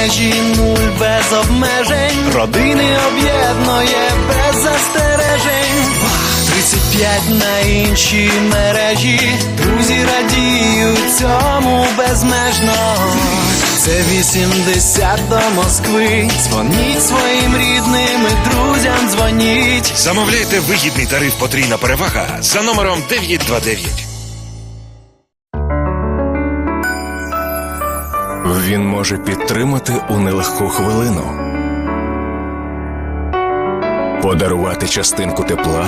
мережі, нуль без обмежень. Родини об'єднує без застережень. 35 на іншій мережі, друзі радіють цьому безмежно. Це 80 до Москви. Дзвоніть своїм рідним і друзям дзвоніть. Замовляйте вигідний тариф потрійна перевага за номером 929. Він може підтримати у нелегку хвилину, подарувати частинку тепла,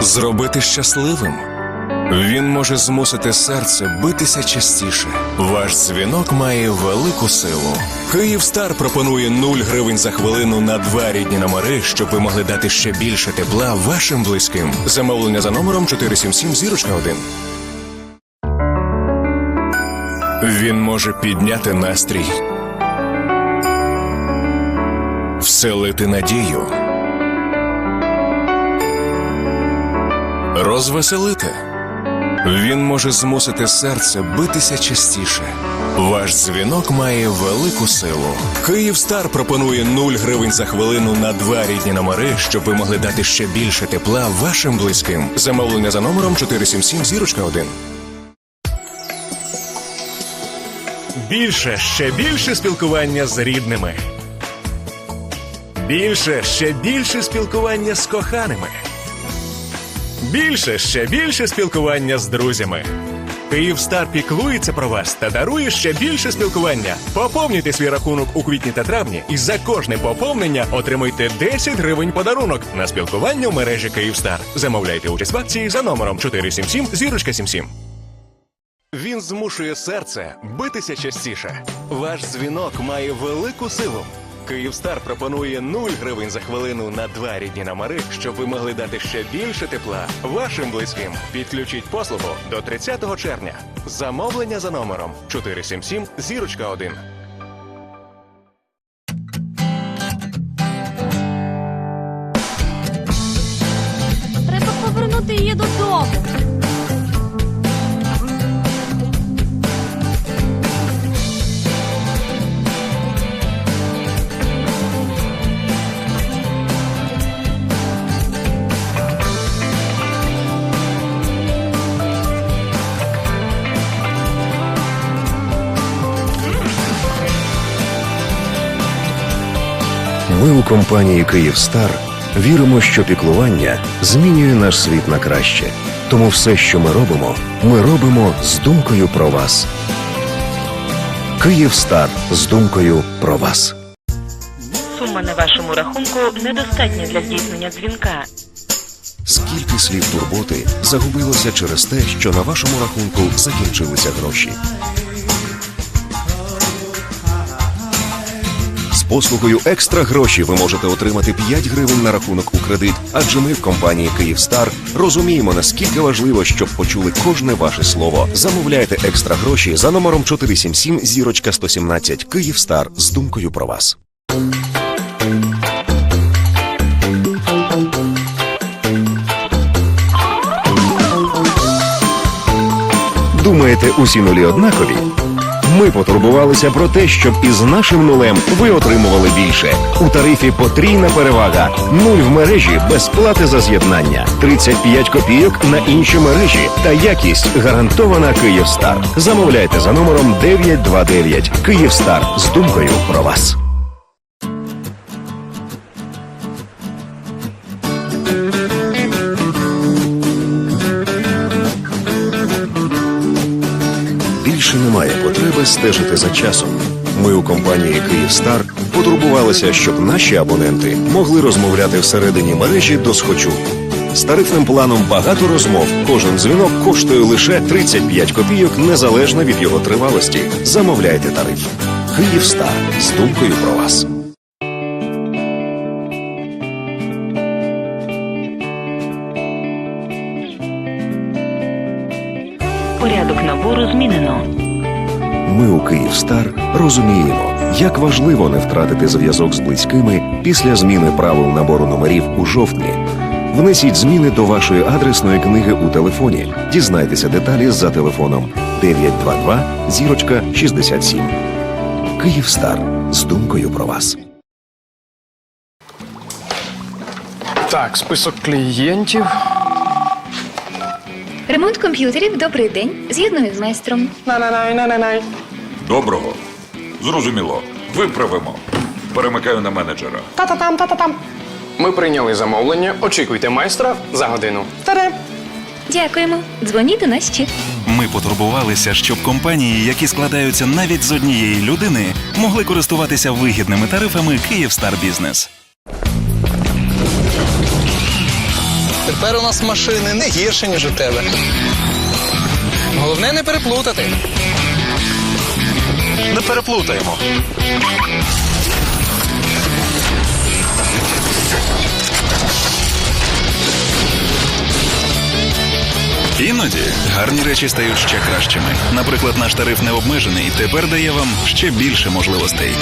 зробити щасливим. Він може змусити серце битися частіше. Ваш дзвінок має велику силу. Київстар пропонує 0 гривень за хвилину на два рідні номери, щоб ви могли дати ще більше тепла вашим близьким. Замовлення за номером 477 зірочка 1. Він може підняти настрій, вселити надію, розвеселити. Він може змусити серце битися частіше. Ваш дзвінок має велику силу. Київстар пропонує 0 гривень за хвилину на два рідні номери, щоб ви могли дати ще більше тепла вашим близьким. Замовлення за номером 477 зірочка 1. Більше, ще більше спілкування з рідними. Більше, ще більше спілкування з коханими. Більше, ще більше спілкування з друзями. Київстар піклується про вас та дарує ще більше спілкування. Поповнюйте свій рахунок у квітні та травні і за кожне поповнення отримуйте 10 гривень подарунок на спілкування в мережі Київстар. Замовляйте участь в акції за номером 477 зірочка 77. Він змушує серце битися частіше. Ваш дзвінок має велику силу. Київстар пропонує 0 гривень за хвилину на два рідні номери, щоб ви могли дати ще більше тепла вашим близьким. Підключіть послугу до 30 червня. Замовлення за номером 477 зірочка 1. Ми у компанії Київстар віримо, що піклування змінює наш світ на краще. Тому все, що ми робимо, ми робимо з думкою про вас. Київстар з думкою про вас. Сума на вашому рахунку недостатня для здійснення дзвінка. Скільки слів турботи загубилося через те, що на вашому рахунку закінчилися гроші. Послугою екстра гроші ви можете отримати 5 гривень на рахунок у кредит, адже ми в компанії Київстар розуміємо, наскільки важливо, щоб почули кожне ваше слово. Замовляйте екстра гроші за номером 477 зірочка 117 Київстар з думкою про вас. Думаєте, усі нулі однакові? Ми потурбувалися про те, щоб із нашим нулем ви отримували більше. У тарифі потрійна перевага. Нуль в мережі без плати за з'єднання. 35 копійок на інші мережі. Та якість гарантована Київстар. Замовляйте за номером 929. Київстар з думкою про вас. Стежити за часом. Ми у компанії Київстар потурбувалися, щоб наші абоненти могли розмовляти всередині мережі до схочу. З тарифним планом багато розмов. Кожен дзвінок коштує лише 35 копійок незалежно від його тривалості. Замовляйте тариф. Київстар з думкою про вас. Порядок набору змінено. Ми у Київстар розуміємо, як важливо не втратити зв'язок з близькими після зміни правил набору номерів у жовтні. Внесіть зміни до вашої адресної книги у телефоні. Дізнайтеся деталі за телефоном 922 зірочка 67. Київстар з думкою про вас. Так, список клієнтів. Ремонт комп'ютерів, добрий день. З'єдную з майстром. На-на-най-на-на-най. Доброго. Зрозуміло. Виправимо. Перемикаю на менеджера. Та-та-там, та-та-там. Ми прийняли замовлення. Очікуйте майстра за годину. Та-дам! Дякуємо. Дзвоніть до нас ще. Ми потурбувалися, щоб компанії, які складаються навіть з однієї людини, могли користуватися вигідними тарифами Київстар Бізнес. Тепер у нас машини не гірше, ніж у тебе. Головне не переплутати. Не переплутаємо. Іноді гарні речі стають ще кращими. Наприклад, наш тариф не обмежений тепер дає вам ще більше можливостей.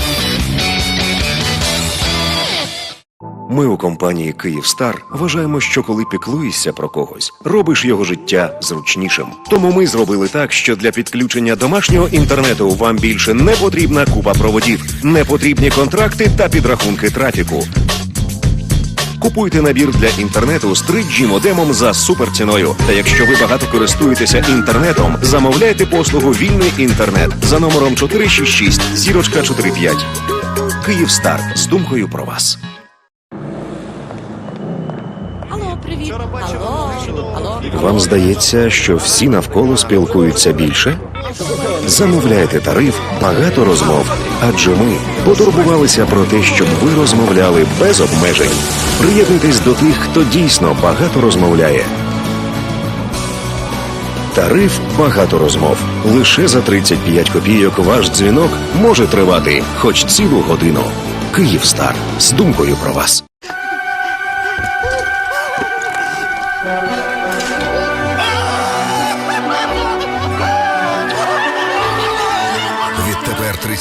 Ми у компанії Київстар вважаємо, що коли піклуєшся про когось, робиш його життя зручнішим. Тому ми зробили так, що для підключення домашнього інтернету вам більше не потрібна купа проводів, не потрібні контракти та підрахунки трафіку. Купуйте набір для інтернету з 3G модемом за суперціною. Та якщо ви багато користуєтеся інтернетом, замовляйте послугу Вільний інтернет за номером 466 зірочка 45. Київстар з думкою про вас. Алло, привіт. Алло, алло. Вам здається, що всі навколо спілкуються більше? Замовляйте тариф багато розмов, адже ми потурбувалися про те, щоб ви розмовляли без обмежень. Приєднуйтесь до тих, хто дійсно багато розмовляє. Тариф багато розмов. Лише за 35 копійок ваш дзвінок може тривати хоч цілу годину. Київстар з думкою про вас.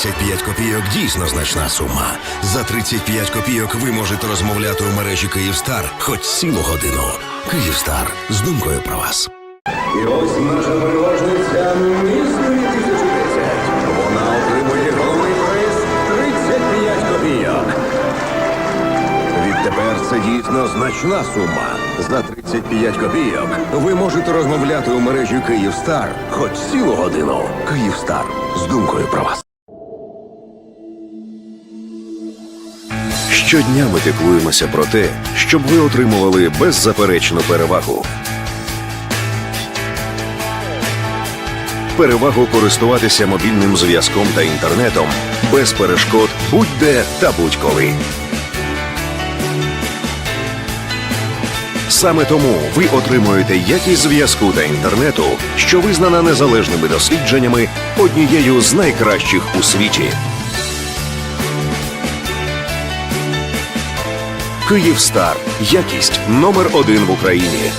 35 копійок дійсно значна сума. За 35 копійок ви можете розмовляти у мережі Київстар хоч цілу годину. Київстар з думкою про вас. І ось наша переможниця Міс 2010. Вона отримує головний приз 35 копійок. Відтепер це дійсно значна сума. За 35 копійок ви можете розмовляти у мережі Київстар хоч цілу годину. Київстар з думкою про вас. Щодня ми піклуємося про те, щоб ви отримували беззаперечну перевагу. Перевагу користуватися мобільним зв'язком та інтернетом без перешкод будь-де та будь-коли. Саме тому ви отримуєте якість зв'язку та інтернету, що визнана незалежними дослідженнями однією з найкращих у світі. Київстар. Якість номер один в Україні.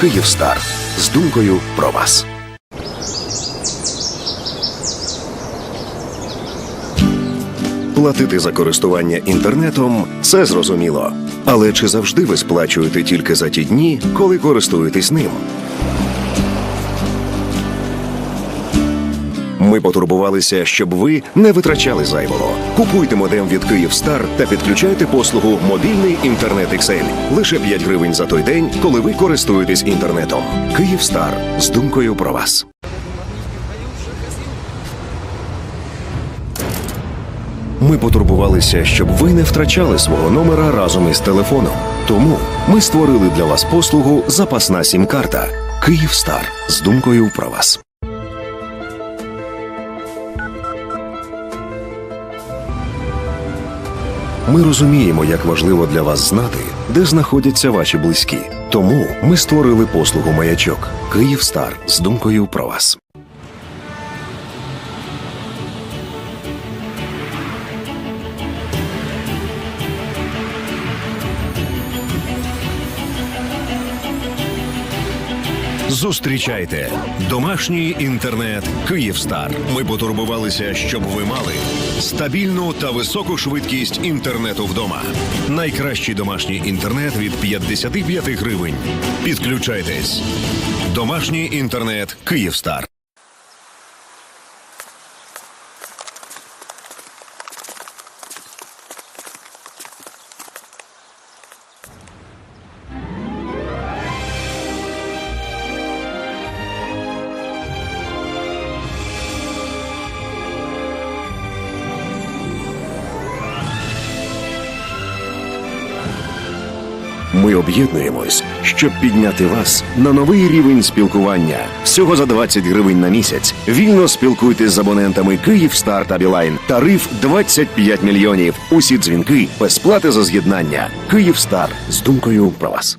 Київстар. З думкою про вас. Платити за користування інтернетом це зрозуміло. Але чи завжди ви сплачуєте тільки за ті дні, коли користуєтесь ним? Ми потурбувалися, щоб ви не витрачали зайвого. Купуйте модем від Київстар та підключайте послугу мобільний інтернет XL. Лише 5 гривень за той день, коли ви користуєтесь інтернетом. Київстар з думкою про вас. Ми потурбувалися, щоб ви не втрачали свого номера разом із телефоном. Тому ми створили для вас послугу Запасна сім-карта Київстар з думкою про вас. Ми розуміємо, як важливо для вас знати, де знаходяться ваші близькі. Тому ми створили послугу маячок Київстар з думкою про вас. Зустрічайте домашній інтернет Київстар. Ми потурбувалися, щоб ви мали стабільну та високу швидкість інтернету вдома. Найкращий домашній інтернет від 55 гривень. Підключайтесь. Домашній інтернет Київстар. Об'єднуємось, щоб підняти вас на новий рівень спілкування. Всього за 20 гривень на місяць. Вільно спілкуйтесь з абонентами Київстар та Білайн. Тариф 25 мільйонів. Усі дзвінки без плати за з'єднання. Київстар з думкою про вас.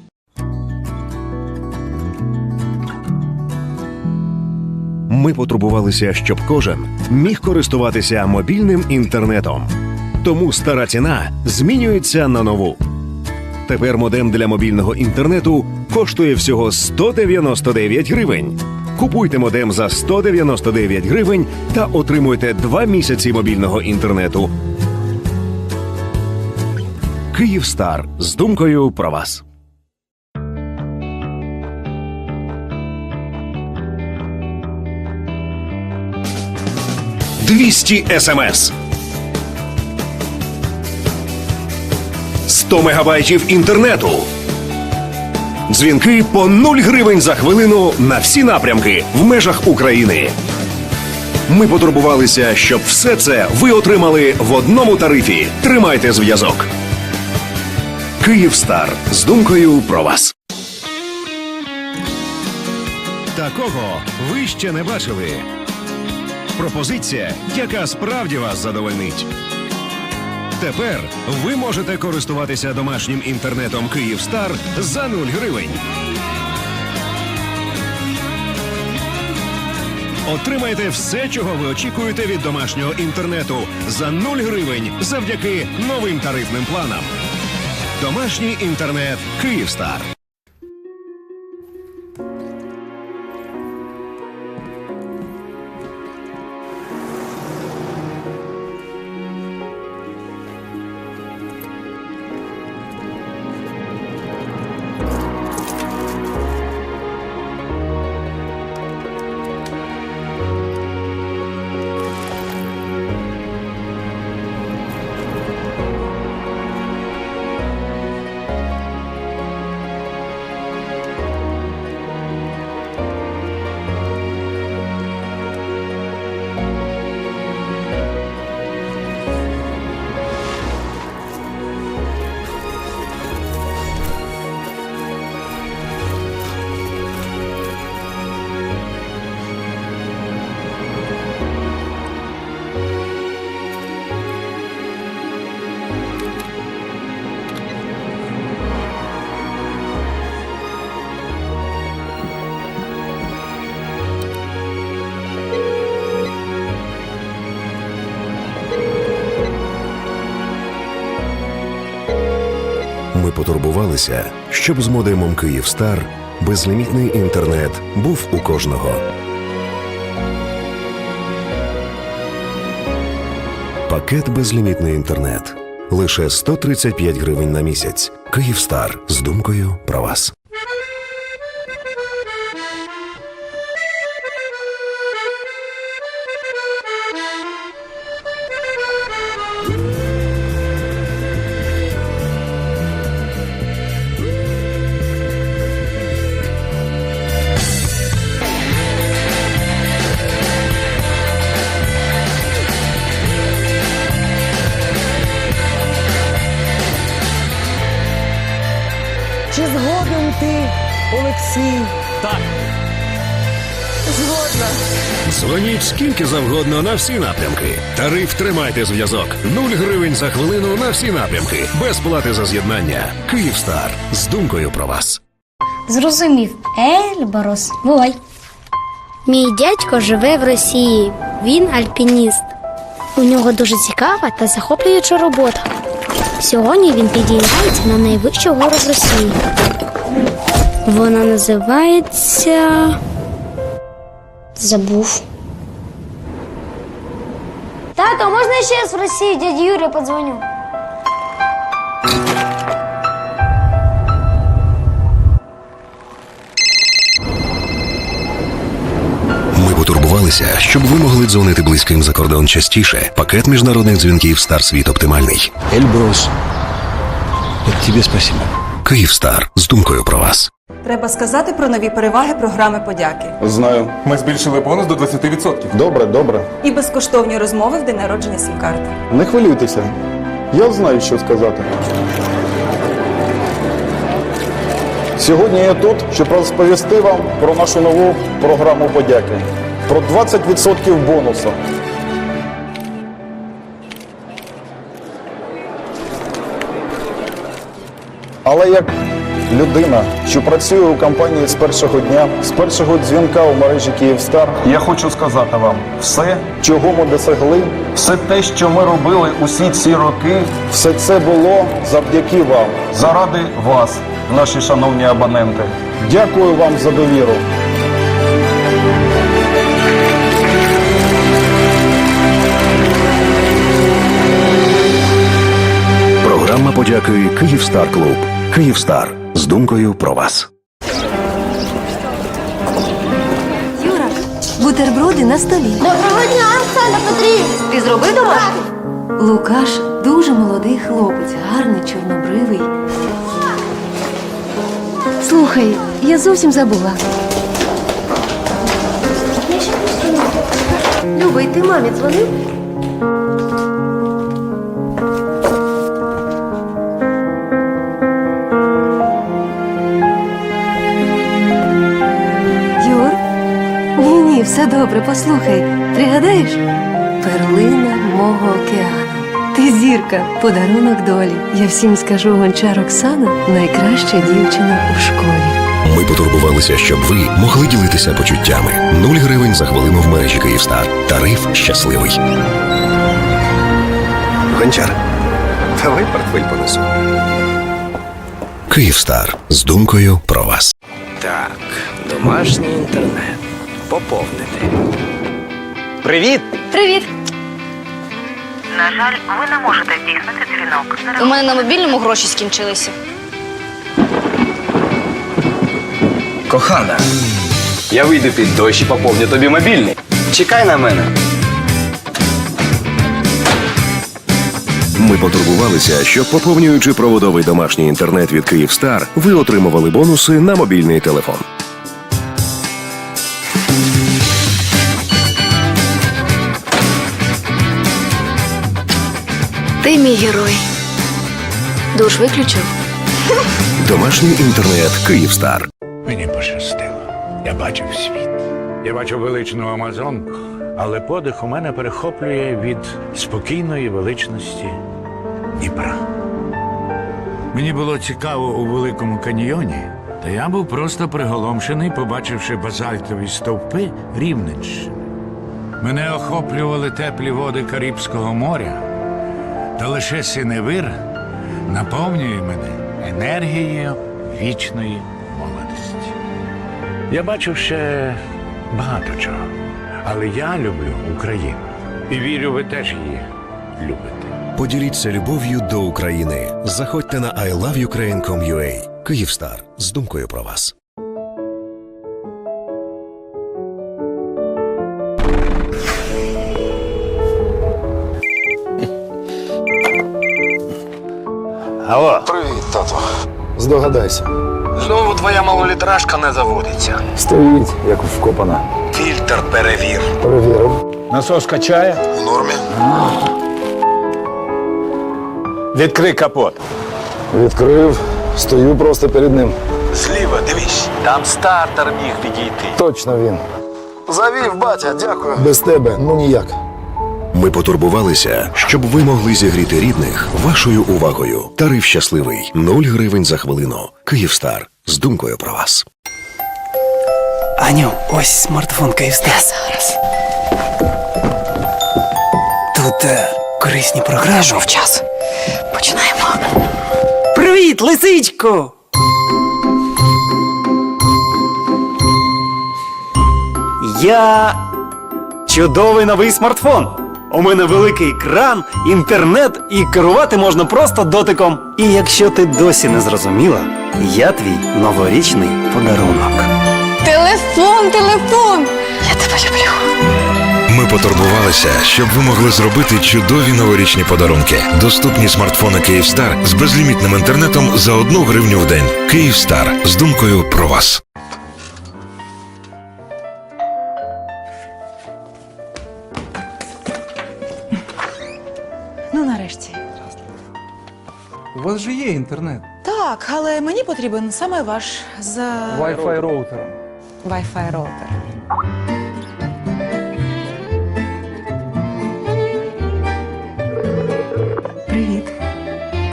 Ми потурбувалися, щоб кожен міг користуватися мобільним інтернетом. Тому стара ціна змінюється на нову. Тепер модем для мобільного інтернету коштує всього 199 гривень. Купуйте модем за 199 гривень та отримуйте 2 місяці мобільного інтернету. Київстар з думкою про вас. Двісті смс. 100 мегабайтів інтернету. Дзвінки по 0 гривень за хвилину на всі напрямки в межах України. Ми потурбувалися, щоб все це ви отримали в одному тарифі. Тримайте зв'язок. Київстар з думкою про вас. Такого ви ще не бачили. Пропозиція, яка справді вас задовольнить. Тепер ви можете користуватися домашнім інтернетом Київстар за 0 гривень. Отримайте все, чого ви очікуєте від домашнього інтернету за 0 гривень завдяки новим тарифним планам. Домашній інтернет Київстар. Ми потурбувалися, щоб з модемом Київстар безлімітний інтернет був у кожного. Пакет безлімітний інтернет. Лише 135 гривень на місяць. Київстар з думкою про вас. Дзвоніть скільки завгодно на всі напрямки. Тариф тримайте зв'язок. 0 гривень за хвилину на всі напрямки. Без плати за з'єднання. Київстар з думкою про вас. Зрозумів. Ельборос. Бувай. Мій дядько живе в Росії. Він альпініст. У нього дуже цікава та захоплююча робота. Сьогодні він підіймається на найвищу гору в Росії. Вона називається. Забув. Тато, можна ще з Росії дяді Юрі подзвоню? Ми потурбувалися, щоб ви могли дзвонити близьким за кордон частіше. Пакет міжнародних дзвінків Старсвіт оптимальний. Ельбрус. Тобі спасибо. Київстар з думкою про вас. Треба сказати про нові переваги програми подяки. Знаю. Ми збільшили бонус до 20%. Добре, добре. І безкоштовні розмови в день народження сім-карти. Не хвилюйтеся. Я знаю, що сказати. Сьогодні я тут, щоб розповісти вам про нашу нову програму подяки. Про 20% бонусу. Але як людина, що працює у компанії з першого дня, з першого дзвінка у мережі Київстар, я хочу сказати вам, все, чого ми досягли, все те, що ми робили усі ці роки, все це було завдяки вам, заради вас, наші шановні абоненти. Дякую вам за довіру. Програма подяки Київстар Клуб. Київстар з думкою про вас. Юра, бутерброди на столі. Доброго дня, Оксана Петрівна! Ти зробив домашнє? Лукаш дуже молодий хлопець, гарний, чорнобривий. Слухай, я зовсім забула. Люба, і ти мамі дзвонив? Все добре, послухай. Пригадаєш? Перлина мого океану. Ти зірка, подарунок долі. Я всім скажу гончар Оксана найкраща дівчина у школі. Ми потурбувалися, щоб ви могли ділитися почуттями. 0 гривень за хвилину в мережі Київстар. Тариф щасливий. Гончар, давай портфель понесу. Київстар з думкою про вас. Так, домашній інтернет. Поповнити. Привіт! Привіт! На жаль, ви не можете здійснити дзвінок. У мене на мобільному гроші скінчилися. Кохана, я вийду під дощ і поповню тобі мобільний. Чекай на мене. Ми потурбувалися, щоб поповнюючи проводовий домашній інтернет від Київстар, ви отримували бонуси на мобільний телефон. Ти мій герой. Душ виключив? Домашній інтернет Київстар. Мені пощастило. Я бачив світ. Я бачив величну Амазонку, але подих у мене перехоплює від спокійної величності Дніпра. Мені було цікаво у Великому каньйоні, та я був просто приголомшений, побачивши базальтові стовпи Рівненщини. Мене охоплювали теплі води Карибського моря, та лише синевир наповнює мене енергією вічної молодості. Я бачив ще багато чого, але я люблю Україну і вірю, ви теж її любите. Поділіться любов'ю до України. Заходьте на iloveukraine.com.ua. Київстар з думкою про вас. Алло. Привіт, тато. Здогадайся. Знову твоя малолітражка не заводиться. Стоїть, як вкопана. Фільтр перевір. Перевірив. Насос качає? В нормі. Відкрий капот. Відкрив, стою просто перед ним. Зліва, дивись. Там стартер міг підійти. Точно він. Завів, батя, дякую. Без тебе, ну ніяк. Ми потурбувалися, щоб ви могли зігріти рідних вашою увагою. Тариф щасливий 0 гривень за хвилину. Київстар з думкою про вас. Аню, ось смартфон Київстар. Зараз. Тут е, корисні програми. Пройшов час. Починаємо. Привіт, лисичко! Я чудовий новий смартфон. У мене великий екран, інтернет і керувати можна просто дотиком. І якщо ти досі не зрозуміла, я твій новорічний подарунок. Телефон, телефон! Я тебе люблю. Ми потурбувалися, щоб ви могли зробити чудові новорічні подарунки. Доступні смартфони Київстар з безлімітним інтернетом за одну гривню в день. Київстар з думкою про вас. Нарешті. У вас же є інтернет. Так, але мені потрібен саме ваш за Wi-Fi роутер. Wi-Fi роутер. Привіт.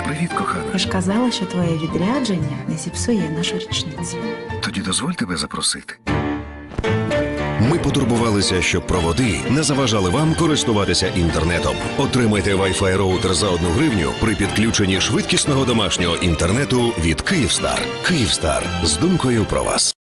Привіт, кохана. Ви ж казали, що твоє відрядження не зіпсує нашу річницю. Тоді дозволь тебе запросити. Потурбувалися, щоб проводи не заважали вам користуватися інтернетом. Отримайте Wi-Fi роутер за одну гривню при підключенні швидкісного домашнього інтернету від Київстар. Київстар з думкою про вас.